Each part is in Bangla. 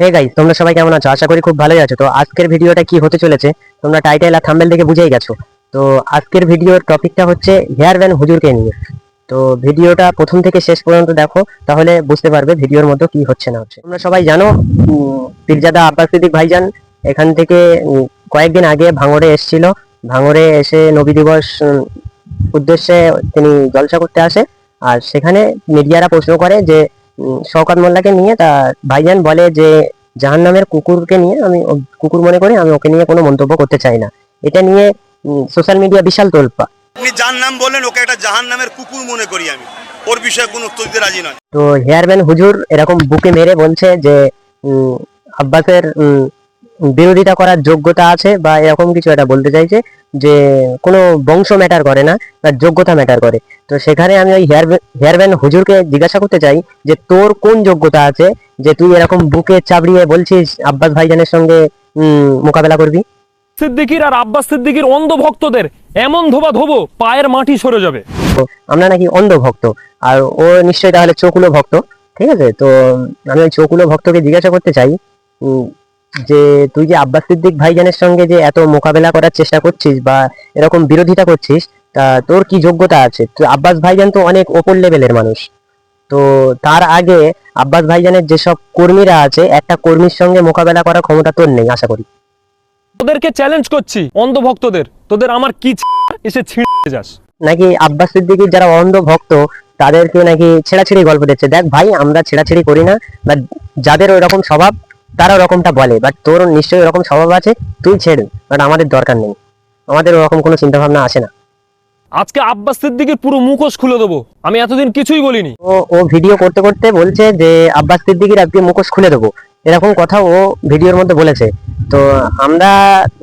হে গাইস তোমরা সবাই কেমন আছো? আশা করি খুব ভালোই আছো। তো আজকের ভিডিওটা কি হতে চলেছে? তোমরা টাইটেল আর থাম্বেল দেখে বুঝেই গেছো। তো আজকের ভিডিওর টপিকটা হচ্ছে হেয়ার ব্যান হুজুরকে নিয়ে। তো ভিডিওটা প্রথম থেকে শেষ পর্যন্ত দেখো, তাহলে বুঝতে পারবে ভিডিওর মধ্যে কি হচ্ছে না হচ্ছে। তোমরা সবাই জানো পীরজাদা আব্বাস সিদ্দিক ভাইজান এখান থেকে কয়েকদিন আগে ভাঙড়ে এসেছিল। ভাঙড়ে এসে নবী দিবস উদ্দেশ্যে তিনি জলসা করতে আসে। আর সেখানে মিডিয়ারা প্রশ্ন করে যে শওকত মোল্লাকে নিয়ে তা ভাইজান বলে যে জাহান নামের কুকুরকে নিয়ে আমি কুকুর মনে করি আমি ওকে নিয়ে কোনো মন্তব্য করতে চাই না। এটা নিয়ে সোশ্যাল মিডিয়া বিশাল তোলপা। আপনি যার নাম বললেন ওকে একটা জাহান নামের কুকুর মনে করি আমি। ওর বিষয়ে কোনো উত্তর দিতে রাজি নয়। তো হেয়ারম্যান হুজুর এরকম বুকে মেরে বলছে যে উম, আব্বাসের উম, বিরোধিতা করার যোগ্যতা আছে বা এরকম কিছু এটা বলতে চাইছে যে কোনো বংশ ম্যাটার করে না বা যোগ্যতা ম্যাটার করে। তো সেখানে আমি ওই হেয়ার হেয়ার ব্যান্ড হুজুরকে জিজ্ঞাসা করতে চাই যে তোর কোন যোগ্যতা আছে? যে তুই এরকম বুকে চাবড়িয়ে বলছিস আব্বাস ভাইজানের সঙ্গে মোকাবেলা করবি? সিদ্দিকির আর আব্বাস সিদ্দিকির অন্ধ ভক্তদের এমন ধোবা ধোবো পায়ের মাটি সরে যাবে। তো আমরা নাকি অন্ধ ভক্ত আর ও নিশ্চয়ই তাহলে চকুলো ভক্ত ঠিক আছে? তো আমি ওই চকুলো ভক্তকে জিজ্ঞাসা করতে চাই যে তুই যে আব্বাস সিদ্দিক ভাইজানের সঙ্গে যে এত মোকাবেলা করার চেষ্টা করছিস বা এরকম বিরোধিতা করছিস তা তোর কি যোগ্যতা আছে? তুই আব্বাস ভাইজান তো অনেক ওপর লেভেলের মানুষ। তো তার আগে আব্বাস ভাইজানের যেসব কর্মীরা আছে একটা কর্মীর সঙ্গে মোকাবেলা করার ক্ষমতা তোর নেই আশা করি। তোদেরকে চ্যালেঞ্জ করছি অন্ধ ভক্তদের তোদের আমার কি এসে ছিঁড়ে যাস। নাকি আব্বাস সিদ্দিকির যারা অন্ধ ভক্ত তাদেরকে নাকি ছেড়াছেড়ি গল্প দিচ্ছে? দেখ ভাই আমরা ছেড়াছেড়ি করি না বা যাদের ওই রকম স্বভাব তারা ওরকমটা বলে বাট তোর নিশ্চয়ই ওরকম স্বভাব আছে তুই ছেড়ে বাট আমাদের দরকার নেই। আমাদের ওরকম কোনো চিন্তা ভাবনা আসে না। আজকে আব্বাস সিদ্দিকির পুরো মুখোশ খুলে দেবো। আমি এতদিন কিছুই বলিনি। ও ও ভিডিও করতে করতে বলছে যে আব্বাস সিদ্দিকির আজকে মুখোশ খুলে দেবো। এরকম কথা ও ভিডিওর মধ্যে বলেছে। তো আমরা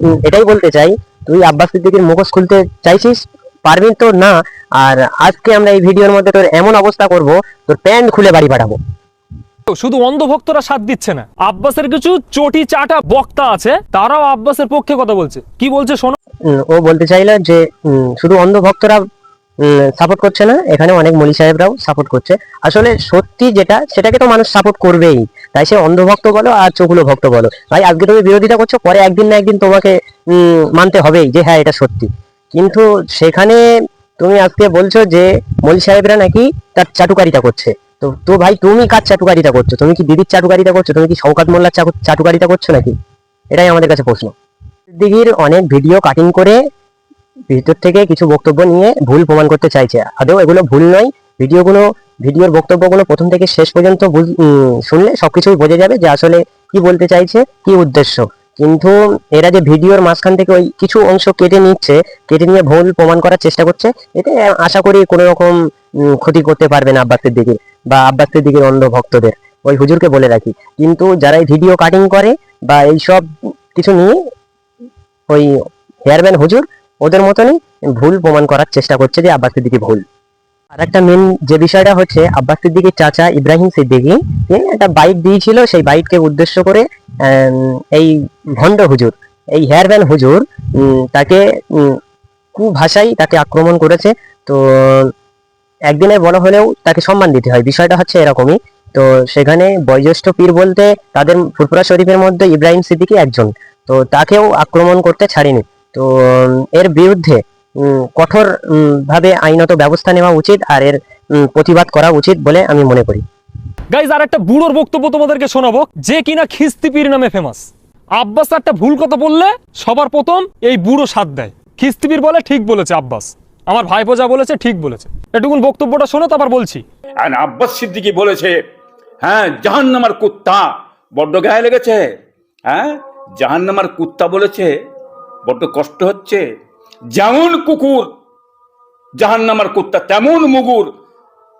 উম, এটাই বলতে চাই তুই আব্বাস সিদ্দিকির মুখোশ খুলতে চাইছিস? পারবি তো না? আর আজকে আমরা এই ভিডিওর মধ্যে তোর এমন অবস্থা করব তোর প্যান্ট খুলে বাড়ি পাঠাবো। শুধু অন্ধ ভক্তরা সাথ দিচ্ছে না। আব্বাসের কিছু চটি চাটা বক্তা আছে, তারাও আব্বাসের পক্ষে কথা বলছে। কি বলছে শোনো? ও বলতে চাইলো যে শুধু অন্ধ ভক্তরা সাপোর্ট করছে না, এখানে অনেক মলি সাহেবরাও সাপোর্ট করছে। আসলে সত্যি যেটা, সেটাকে তো মানুষ সাপোর্ট করবেই। তাই সে অন্ধভক্ত বলো আর চোখগুলো ভক্ত বলো। ভাই, আজকে তুমি বিরোধিতা করছ, পরে একদিন না একদিন তোমাকে মানতে হবেই যে হ্যাঁ এটা সত্যি। কিন্তু সেখানে তুমি আজকে বলছো যে মলি সাহেবরা নাকি তার চাটুকারিতা করছে। তো তো ভাই, তুমি কার চাটুকারিতা করছ? তুমি কি দিদির চাটুকারিতা করছ? তুমি কি শওকাত মোল্লার চাটুকারিতা করছ নাকি? এটাই আমাদের কাছে প্রশ্ন। দিদির অনেক ভিডিও কাটিং করে ভিতর থেকে কিছু বক্তব্য নিয়ে ভুল প্রমাণ করতে চাইছে। আদৌ এগুলো ভুল নয়। ভিডিওগুলো ভিডিওর বক্তব্যগুলো প্রথম থেকে শেষ পর্যন্ত শুনলে সবকিছুই বোঝা যাবে যে আসলে কি বলতে চাইছে, কি উদ্দেশ্য। কিন্তু এরা যে ভিডিওর মাঝখান থেকে ওই কিছু অংশ কেটে নিচ্ছে, কেটে নিয়ে ভুল প্রমাণ করার চেষ্টা করছে, এতে আশা করি কোনো রকম ক্ষতি করতে পারবে না আব্বাসের দিকে বা আব্বাসের সিদ্দিকির অন্ধ ভক্তদের। ওই হুজুরকে বলে রাখি। কিন্তু যারা এই ভিডিও কাটিং করে বা এইসব কিছু নিয়ে ওই হেয়ারম্যান হুজুর, ওদের মতনই ভুল প্রমাণ করার চেষ্টা করছে যে আব্বাস দিকে ভুল। আর একটা মেন যে বিষয়টা হচ্ছে আব্বাস সিদ্দিকির চাচা ইব্রাহিম সিদ্দিকি তিনি একটা বাইক দিয়েছিল সেই বাইককে উদ্দেশ্য করে এই ভণ্ড হুজুর এই হেয়ারম্যান হুজুর তাকে উম, কুভাষায় তাকে আক্রমণ করেছে। তো একদিনে বড় হলেও তাকে সম্মান দিতে হয় বিষয়টা হচ্ছে এরকমই। তো সেখানে বয়োজ্যেষ্ঠ পীর বলতে তাদের ফুরফুরা শরীফের মধ্যে ইব্রাহিম সিদ্দিকি একজন। তো তাকেও আক্রমণ করতে ছাড়েনি। তো এর বিরুদ্ধে কঠোর উম, ভাবে আইনত ব্যবস্থা নেওয়া উচিত আর এর প্রতিবাদ করা উচিত বলে আমি মনে করি। গাইজ আর একটা বুড়োর বক্তব্য তোমাদেরকে শোনাবো যে কিনা খিস্তিপির নামে ফেমাস আব্বাস একটা ভুল কথা বললে সবার প্রথম এই বুড়ো সাথ দেয়। খিস্তিপির বলে ঠিক বলেছে আব্বাস। আমার ভাইপো যা বলেছে ঠিক বলেছে। এটুকুন বক্তব্যটা শোনো তারপর বলছি। আর আব্বাস সিদ্দিকি বলেছে হ্যাঁ জাহান্নামার কুত্তা বড্ড গায়ে লেগেছে। হ্যাঁ জাহান্নামার কুত্তা বলেছে বড্ড কষ্ট হচ্ছে। যেমন কুকুর, জাহান্নামার কুত্তা তেমন মুগুর।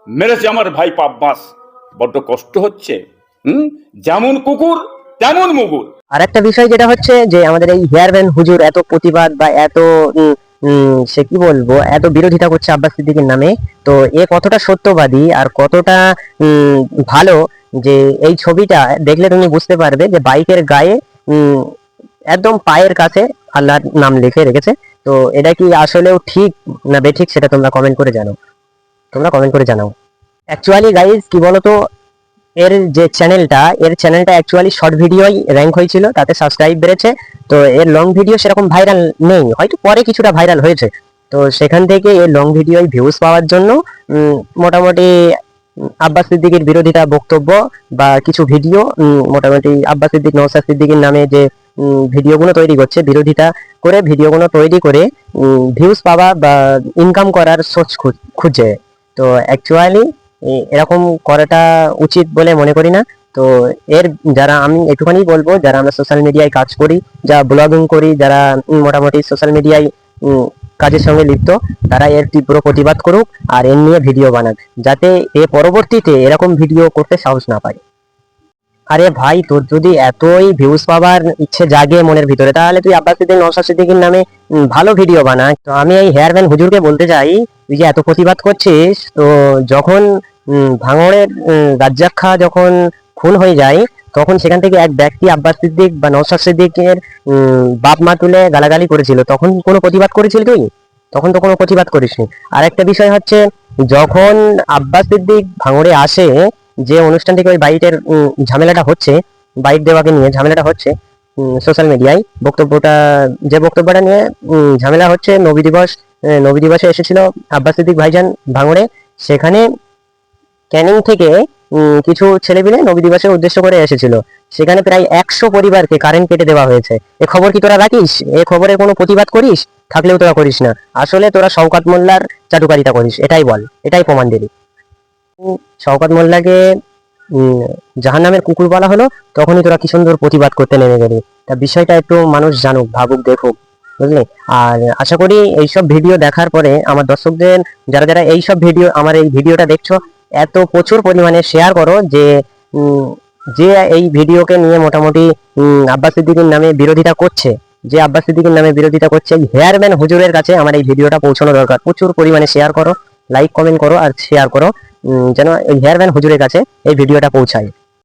মেরেছে আমার ভাই আব্বাস বড্ড কষ্ট হচ্ছে, হুম? যেমন কুকুর, তেমন মুগুর। আর একটা বিষয় যেটা হচ্ছে যে আমাদের এই হেয়ার ব্যান্ড হুজুর এত প্রতিবাদ বা এত সে কি বলব, এত বিরোধিতা করছে আব্বাস সিদ্দিকের নামে, তো এ কতটা সত্যবাদী আর কতটা ভালো যে এই ছবিটা দেখলে তুমি বুঝতে পারবে যে বাইকের গায়ে একদম পায়ের কাছে আল্লাহর নাম লিখে রেখেছে। তো এটা কি আসলেও ঠিক না বেঠিক সেটা তোমরা কমেন্ট করে জানাও। তোমরা কমেন্ট করে জানাও। অ্যাকচুয়ালি গাইজ কি বলতো, এর যে চ্যানেলটা এর চ্যানেলটা অ্যাকচুয়ালি শর্ট ভিডিওই র্যাঙ্ক হয়েছিল, তাতে সাবস্ক্রাইব বেড়েছে। তো এর লং ভিডিও সেরকম ভাইরাল নেই, হয়তো পরে কিছুটা ভাইরাল হয়েছে। তো সেখান থেকে এর লং ভিডিও ভিউজ পাওয়ার জন্য মোটামুটি আব্বাস সিদ্দিকের বিরোধিতা বক্তব্য বা কিছু ভিডিও মোটামুটি আব্বাস সিদ্দিক নৌসাদ সিদ্দিকের নামে যে ভিডিওগুলো তৈরি করছে। বিরোধিতা করে ভিডিওগুলো তৈরি করে ভিউজ পাওয়া বা ইনকাম করার সোর্স খুঁজে তো অ্যাকচুয়ালি এরকম করাটা উচিত বলে মনে করি না। তো এর যারা আমি একটুখানি বলব, যারা আমরা সোশ্যাল মিডিয়ায় কাজ করি, যা ব্লগিং করি, যারা মোটামুটি সোশ্যাল মিডিয়ায় কাজের সঙ্গে লিপ্ত, তারা এর তীব্র প্রতিবাদ করুক আর এর নিয়ে ভিডিও বানাক, যাতে এ পরবর্তীতে এরকম ভিডিও করতে সাহস না পায়। আরে ভাই, তোর যদি এতই ভিউজ পাওয়ার ইচ্ছে জাগে মনের ভিতরে, তাহলে তুই আব্বাস সিদ্দিক নওশাদ সিদ্দিকীর নামে ভালো ভিডিও বানা। তো আমি এই হেয়ার ব্যান্ড হুজুরকে বলতে চাই, তুই যে এত প্রতিবাদ করছিস, তো যখন ভাঙড়ের রাজ্জাক খা যখন খুন হয়ে যায়, তখন সেখান থেকে এক ব্যক্তি আব্বাস সিদ্দিক বা নওশাদ সিদ্দিকের বাপ মা তুলে গালাগালি করেছিল। তখন কোনো প্রতিবাদ করেছিল তুই? তখন তো কোনো প্রতিবাদ করিসনি। আর একটা বিষয় হচ্ছে, যখন আব্বাস সিদ্দিক ভাঙড়ে আসে যে অনুষ্ঠান থেকে ওই বাইটের উম, ঝামেলাটা হচ্ছে বাইট দেওয়াকে নিয়ে ঝামেলাটা হচ্ছে সোশ্যাল মিডিয়ায় বক্তব্যটা যে বক্তব্যটা নিয়ে ঝামেলা হচ্ছে নবী দিবস নবী দিবসে এসেছিল আব্বাস সিদ্দিক ভাইজান ভাঙড়ে। সেখানে ক্যানিং থেকে কিছু ছেলেপিলে নবী দিবসের উদ্দেশ্য করে এসেছিল। সেখানে প্রায় একশো পরিবারকে কারেন্ট কেটে দেওয়া হয়েছে। এ খবর কি তোরা রাখিস? এ খবরের কোনো প্রতিবাদ করিস? থাকলেও তোরা করিস না। আসলে তোরা শওকাত মোল্লার চাটুকারিতা করিস এটাই বল এটাই প্রমাণ উম, শওকাত মোল্লাকে জাহান নামের কুকুর বলা হলো, তখনই তোরা কি সুন্দর প্রতিবাদ করতে নেমে গেলি। তা বিষয়টা একটু মানুষ জানুক, ভাবুক, দেখুক, বুঝলি? আর আশা করি এইসব ভিডিও দেখার পরে আমার দর্শকদের, যারা যারা এইসব ভিডিও, আমার এই ভিডিওটা দেখছ, এত প্রচুর পরিমাণে শেয়ার করো যে যে এই ভিডিওকে নিয়ে মোটামুটি আব্বাস সিদ্দিকের নামে বিরোধিতা করছে, যে আব্বাস সিদ্দিকের নামে বিরোধিতা করছে হেয়ারম্যান হুজুরের কাছে আমার এই ভিডিওটা পৌঁছানো দরকার। প্রচুর পরিমাণে শেয়ার করো। লাইক কমেন্ট করো আর শেয়ার করো। যেন হেয়ার হেয়ারম্যান হুজুরের কাছে এই ভিডিওটা পৌঁছায়।